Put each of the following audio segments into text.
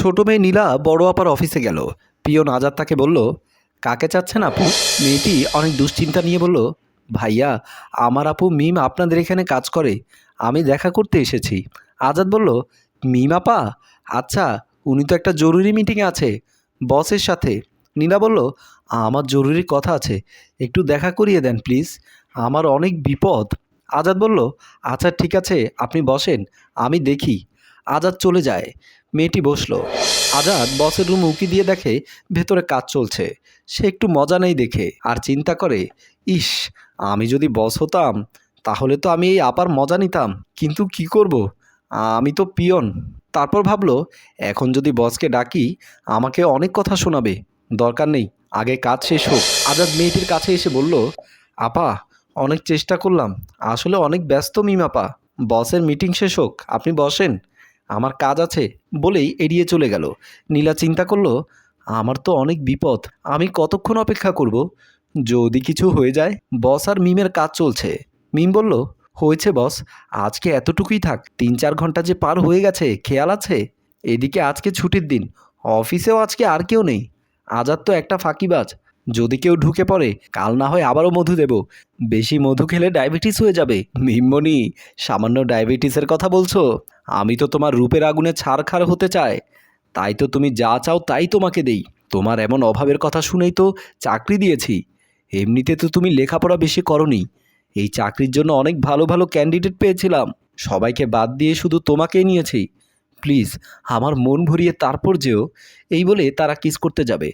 ছোট মেয়ে নীলা বড় আপার অফিসে গেল। পিয়ন আজাদ তাকে বলল, কাকে চাচ্ছেন আপু? মেয়েটি অনেক দুশ্চিন্তা নিয়ে বলল, ভাইয়া, আমার আপু মিম আপনাদের এখানে কাজ করে। আমি দেখা করতে এসেছি। আজাদ বলল, মিম আপা? আচ্ছা উনি তো একটা জরুরি মিটিংয়ে আছে, বসের সাথে। নীলা বলল, আমার জরুরি কথা আছে, একটু দেখা করিয়ে দেন প্লিজ, আমার অনেক বিপদ। আজাদ বলল আচ্ছা ঠিক আছে, আপনি বসেন, আমি দেখি। আজাদ চলে যায়। মেয়েটি বসল। আজাদ বসের রুম উকি দিয়ে দেখে ভেতরে কাজ চলছে। সে একটু মজা নেই দেখে আর চিন্তা করে, ইস, আমি যদি বস হতাম, তাহলে তো আমি এই আপার মজা নিতাম, কিন্তু কি করব? আমি তো পিয়ন। তারপর ভাবলো, এখন যদি বসকে ডাকি, আমাকে অনেক কথা শোনাবে। দরকার নেই, আগে কাজ শেষ হোক। আজাদ মেয়েটির কাছে এসে বলল, আপা, অনেক চেষ্টা করলাম। আসলে অনেক ব্যস্ত মিম আপা। বসের মিটিং শেষ হোক, আপনি বসেন। আমার কাজ আছে বলেই এড়িয়ে চলে গেল। নীলা চিন্তা করল, আমার তো অনেক বিপদ, আমি কতক্ষণ অপেক্ষা করব? যদি কিছু হয়ে যায়, বস আর মিমের কাজ চলছে। মিম বলল, হয়েছে বস, আজকে এতটুকুই থাক তিন চার ঘণ্টা যে পার হয়ে গেছে, খেয়াল আছে? এদিকে আজকে ছুটির দিন, অফিসেও আজকে আর কেউ নেই। আজাদ তো একটা ফাঁকিবাজ যদি কেউ ঢুকে পড়ে, কাল না হয় আবারও মধু দেব। বেশি মধু খেলে ডায়াবেটিস হয়ে যাবে। মিম্মনি সামান্য ডায়াবেটিসের কথা বলছো? আমি তো তোমার রূপের আগুনে ছাড়খাড় হতে চাই। তাই তো তুমি যা চাও তাই তোমাকে দেই। তোমার এমন অভাবের কথা শুনেই তো চাকরি দিয়েছি। এমনিতে তো তুমি লেখাপড়া বেশি করনি। এই চাকরির জন্য অনেক ভালো ভালো ক্যান্ডিডেট পেয়েছিলাম। সবাইকে বাদ দিয়ে শুধু তোমাকেই নিয়েছি। প্লিজ, আমার মন ভরিয়ে তারপর যেও। এই বলে তারা কিস করতে যাবে।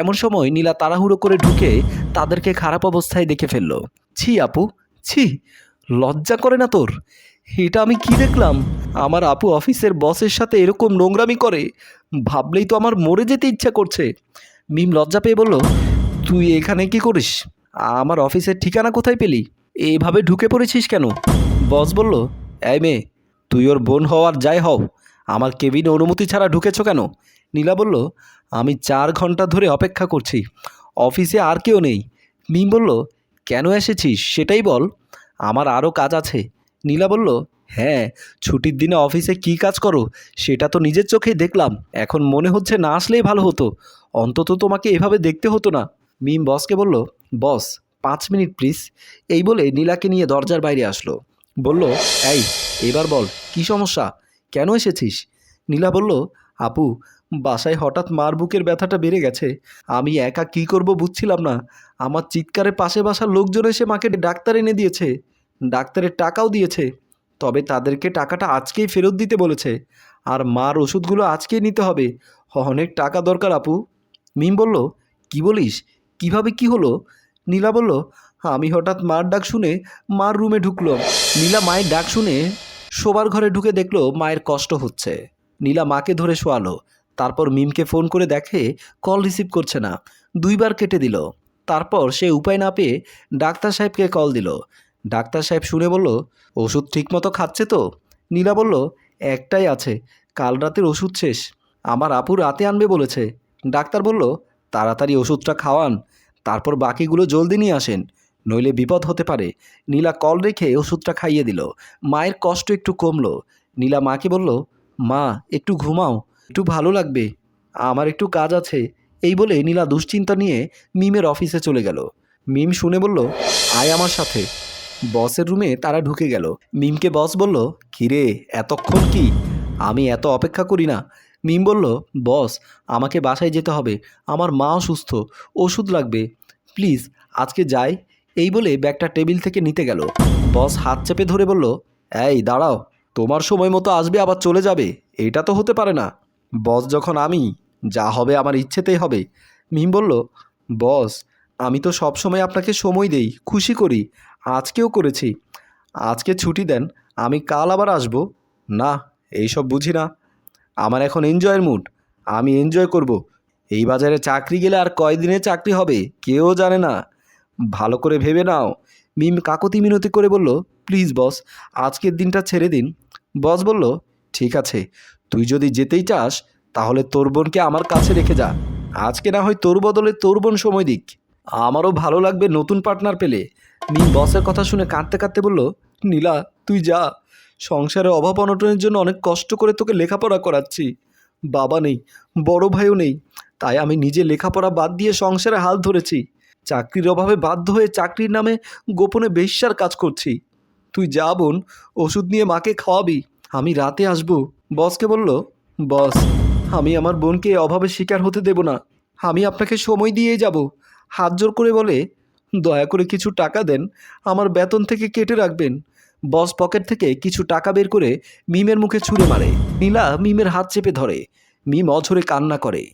এমন সময় নীলা তাড়াহুড়ো করে ঢুকে তাদেরকে খারাপ অবস্থায় দেখে ফেলল। ছি, আপু, ছি, লজ্জা করে না তোর? এটা আমি কি দেখলাম? আমার আপু অফিসের বসের সাথে এরকম নোংরামি করে। ভাবলেই তো আমার মরে যেতে ইচ্ছা করছে। মিম লজ্জা পেয়ে বলল, তুই এখানে কি করিস? আমার অফিসের ঠিকানা কোথায় পেলি? এইভাবে ঢুকে পড়েছিস কেন? বস বলল, এই মেয়ে, তুই ওর বোন হওয়ার যাই হও। আমার কেবিনে অনুমতি ছাড়া ঢুকেছো কেন? নীলা বলল, আমি চার ঘণ্টা ধরে অপেক্ষা করছি। অফিসে আর কেউ নেই। মিম বলল, কেন এসেছিস? সেটাই বল। আমার আরও কাজ আছে। নীলা বলল হ্যাঁ ছুটির দিনে অফিসে কী কাজ করো? সেটা তো নিজের চোখেই দেখলাম। এখন মনে হচ্ছে না আসলেই ভালো হতো। অন্তত তোমাকে এভাবে দেখতে হতো না। মিম বসকে বলল, বস, পাঁচ মিনিট প্লিজ। এই বলে নীলাকে নিয়ে দরজার বাইরে আসলো। বলল, এই, এবার বল, কি সমস্যা? কেন এসেছিস? নীলা বলল, আপু, বাসায় হঠাৎ মার বুকের ব্যথাটা বেড়ে গেছে। আমি একা কি করব বুঝছিলাম না। আমার চিৎকারে পাশে বাসার লোকজন এসে মাকে ডাক্তার এনে দিয়েছে। ডাক্তারের টাকাও দিয়েছে। তবে তাদেরকে টাকাটা আজকেই ফেরত দিতে বলেছে। আর মার ওষুধগুলো আজকেই নিতে হবে। অনেক টাকা দরকার, আপু। মিম বলল, কি বলিস? কীভাবে কি হলো? নীলা বলল, আমি হঠাৎ মার ডাক শুনে মার রুমে ঢুকলো নীলা মায়ের ডাক শুনে শোবার ঘরে ঢুকে দেখল মায়ের কষ্ট হচ্ছে। নীলা মাকে ধরে শোয়ালো, তারপর মিমকে ফোন করে দেখে কল রিসিভ করছে না। দুইবার কেটে দিল। তারপর সে উপায় না পেয়ে ডাক্তার সাহেবকে কল দিল। ডাক্তার সাহেব শুনে বলল, ওষুধ ঠিকমতো খাচ্ছে তো? নীলা বলল, একটাই আছে, কাল রাতের ওষুধ শেষ। আমার আপু রাতে আনবে বলেছে। ডাক্তার বলল, তাড়াতাড়ি ওষুধটা খাওয়ান, তারপর বাকিগুলো জলদি নিয়ে আসেন। নইলে বিপদ হতে পারে। নীলা কল রেখে ওষুধটা খাইয়ে দিল। মায়ের কষ্ট একটু কমলো। নীলা মাকে বলল, মা, একটু ঘুমাও। একটু ভালো লাগবে। আমার একটু কাজ আছে। এই বলে নীলা দুশ্চিন্তা নিয়ে মিমের অফিসে চলে গেল। মিম শুনে বলল, আয় আমার সাথে। বসের রুমে তারা ঢুকে গেল। মিমকে বস বলল, কিরে, এতক্ষণ কি? আমি এত অপেক্ষা করি না। মিম বলল, বস, আমাকে বাসায় যেতে হবে। আমার মাও সুস্থ ওষুধ লাগবে। প্লিজ, আজকে যাই। এই বলে ব্যাগটা টেবিল থেকে নিতে গেল। বস হাত চেপে ধরে বলল, এই, দাঁড়াও, তোমার সময় মতো আসবে, আবার চলে যাবে। এটা তো হতে পারে না। বস যখন, আমি, যা হবে আমার ইচ্ছেতেই হবে। মিম বলল, বস, আমি তো সব সময় আপনাকে সময় দেই, খুশি করি, আজকেও করেছি। আজকে ছুটি দেন, আমি কাল আবার আসব। না এইসব বুঝি না। আমার এখন এনজয়ের মুড আমি এনজয় করব। এই বাজারে চাকরি গেলে আর কয়দিনে চাকরি হবে, কেউ জানে না। ভালো করে ভেবে নাও। মিম কাকতি মিনতি করে বলল, প্লিজ বস, আজকের দিনটা ছেড়ে দিন। বস বলল, ঠিক আছে, তুই যদি যেতেই চাস, তাহলে তোর বোনকে আমার কাছে রেখে যা। আজকে না হয় তোর বদলে তোর বোন সময় দিক। আমারও ভালো লাগবে নতুন পার্টনার পেলে। মিম বসের কথা শুনে কাঁদতে কাঁদতে বলল, নীলা, তুই যা। সংসারে অভাব অনটনের জন্য অনেক কষ্ট করে তোকে লেখাপড়া করাচ্ছি। বাবা নেই, বড় ভাইও নেই, তাই আমি নিজে লেখাপড়া বাদ দিয়ে সংসারে হাল ধরেছি। চাকরির অভাবে বাধ্য হয়ে চাকরির নামে গোপনে বেশ্যার কাজ করছি। তুই যা বোন, ওষুধ নিয়ে মাকে খাওয়াবি, আমি রাতে আসব। বসকে বলল, বস, আমি আমার বোনকে অভাবে শিকার হতে দেব না। আমি আপনাকে সময় দিয়েই যাব। হাত জোর করে বলে, দয়া করে কিছু টাকা দেন, আমার বেতন থেকে কেটে রাখবেন। বস পকেট থেকে কিছু টাকা বের করে মিমের মুখে ছুঁড়ে মারে। নীলা মিমের হাত চেপে ধরে। মিম অঝরে কান্না করে।